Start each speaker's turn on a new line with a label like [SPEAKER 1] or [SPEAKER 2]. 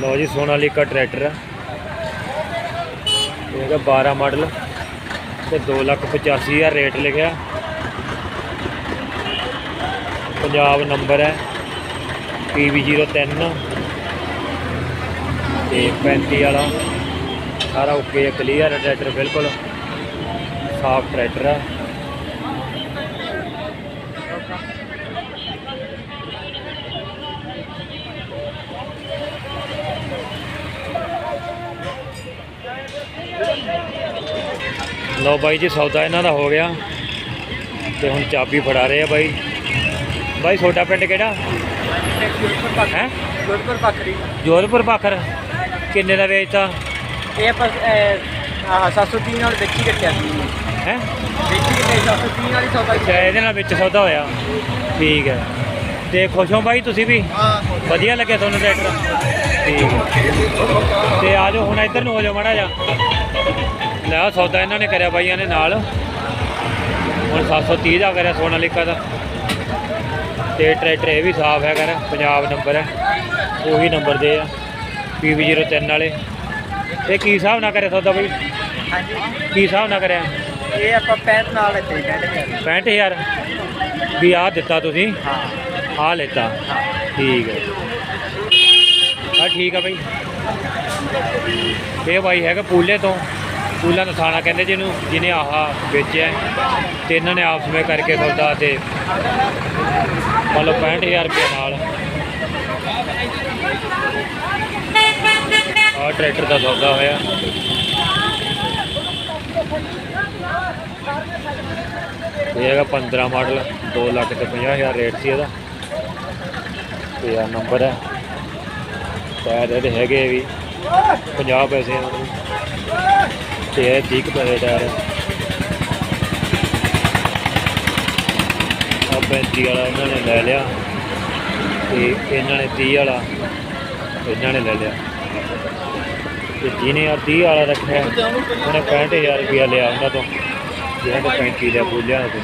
[SPEAKER 1] ਲਓ ਜੀ ਸੋਨਾਲੀਕਾ ਟਰੈਕਟਰ ਆ। ਇਹ ਹੈਗਾ 12 ਮਾਡਲ ਤੇ 285000 ਰੇਟ ਲਿਖਿਆ। ਪੰਜਾਬ ਨੰਬਰ ਹੈ PV03 ਤੇ 35 ਵਾਲਾ। ਸਾਰਾ ਓਕੇ ਕਲੀਅਰ ਹੈ ਟਰੈਕਟਰ, ਬਿਲਕੁਲ ਸਾਫ਼ ਟਰੈਕਟਰ ਆ। ਲਓ ਬਾਈ ਜੀ ਸੌਦਾ ਇਹਨਾਂ ਦਾ ਹੋ ਗਿਆ। ਤੇ ਹੁਣ ਚਾਬੀ ਫੜਾ ਰਹੇ ਆ ਬਾਈ। ਬਾਈ ਛੋਟਾ ਪਿੰਡ ਕਿਹੜਾ? ਹੈ?
[SPEAKER 2] ਗੁਰਪੁਰ ਪਖਰੀ
[SPEAKER 1] ਜੋਧਪੁਰ ਪਾਖਰ ਕਿੰਨੇ ਦਾ ਵੇਚਤਾ?
[SPEAKER 2] ਇਹ ਆਹ 730 ਨਾਲ ਵੇਚੀ ਰੱਖਿਆ ਸੀ।
[SPEAKER 1] ਹੈ?
[SPEAKER 2] ਵੇਚੀ ਕਿਤੇ 730 ਵਾਲੀ ਸੌਦਾ
[SPEAKER 1] ਅੱਛਾ ਇਹਦੇ ਨਾਲ ਵਿੱਚ ਸੌਦਾ ਹੋਇਆ। ਠੀਕ ਹੈ। ਤੇ ਖੁਸ਼ ਹੋ ਬਾਈ ਤੁਸੀਂ ਵੀ? ਵਧੀਆ ਲੱਗਿਆ ਤੁਹਾਨੂੰ ਟਰੈਕਟਰ ਠੀਕ। ਤੇ ਆ ਜਾਓ ਹੁਣ ਇੱਧਰ ਨੂੰ ਹੋ ਜਾਓ ਮਾੜਾ ਜਾ ਲੈ ਸੌਦਾ ਇਹਨਾਂ ਨੇ ਕਰਿਆ ਬਾਈਆਂ ਨੇ ਨਾਲ। ਹੁਣ 730 ਦਾ ਕਰਿਆ ਸੋਨਾਲੀਕਾ ਦਾ। ਤੇ ਟਰੈਕਟਰ ਇਹ ਵੀ ਸਾਫ਼ ਹੈ ਕਰ ਪੰਜਾਬ ਨੰਬਰ ਹੈ। ਉਹੀ ਨੰਬਰ ਦੇ ਆ PV03 ਵਾਲੇ। ਇਹ ਕੀ ਹਿਸਾਬ ਨਾਲ ਕਰਿਆ ਸੌਦਾ ਬਾਈ?
[SPEAKER 2] ਹਾਂਜੀ।
[SPEAKER 1] ਕੀ ਹਿਸਾਬ ਨਾਲ ਕਰਿਆ?
[SPEAKER 2] ਇਹ ਆਪਾਂ 65 ਨਾਲ ਇੱਥੇ ਕਹਿੰਦੇ
[SPEAKER 1] 65000 ਵੀ ਆਹ ਦਿੱਤਾ ਤੁਸੀਂ?
[SPEAKER 2] ਹਾਂ।
[SPEAKER 1] ਆ ਲੈਤਾ। ਠੀਕ ਹੈ ਆ ਠੀਕ ਆ ਬਾਈ। ਇਹ ਬਾਈ ਹੈਗਾ ਪੂਲੇ ਤੋਂ। ਪੂਲਾ ਨਥਾਣਾ ਕਹਿੰਦੇ ਜਿਹਨੂੰ, ਜਿਹਨੇ ਆਹਾ ਵੇਚਿਆ। ਹੈ। ਤੇ ਇਹਨਾਂ ਨੇ ਆਪਸ ਵਿੱਚ ਕਰਕੇ ਸੌਦਾ ਤੇ ਮਤਲਬ 65000 ਰੁਪਏ ਨਾਲ। ਆ ਟਰੈਕਟਰ ਦਾ ਸੌਦਾ ਹੋਇਆ। ਇਹ ਹੈਗਾ 15 ਮਾਡਲ 2 ਲੱਖ ਤੇ 50000 ਰੇਟ ਸੀ ਇਹਦਾ। ਤੇ ਆ ਨੰਬਰ ਹੈ। ਟਾਇਰ ਇਹਦੇ ਹੈਗੇ ਵੀ 50 ਪੈਸੇ ਨੂੰ ਤੇ ਇਹ 30 ਕੁ ਪੈਸੇ ਟਾਇਰ ਆ 35 ਵਾਲਾ ਇਹਨਾਂ ਨੇ ਲੈ ਲਿਆ। ਤੇ ਇਹਨਾਂ ਨੇ 30 ਵਾਲਾ ਇਹਨਾਂ ਨੇ ਲੈ ਲਿਆ। ਤੇ ਜਿਹਨੇ ਆ 30 ਵਾਲਾ ਰੱਖਿਆ, ਉਹਨੇ 65000 ਰੁਪਇਆ ਲਿਆ ਉਹਨਾਂ ਤੋਂ। ਜਿਹਨਾਂ ਨੇ 35 ਦਾ ਬੋਲਿਆ ਤੋਂ।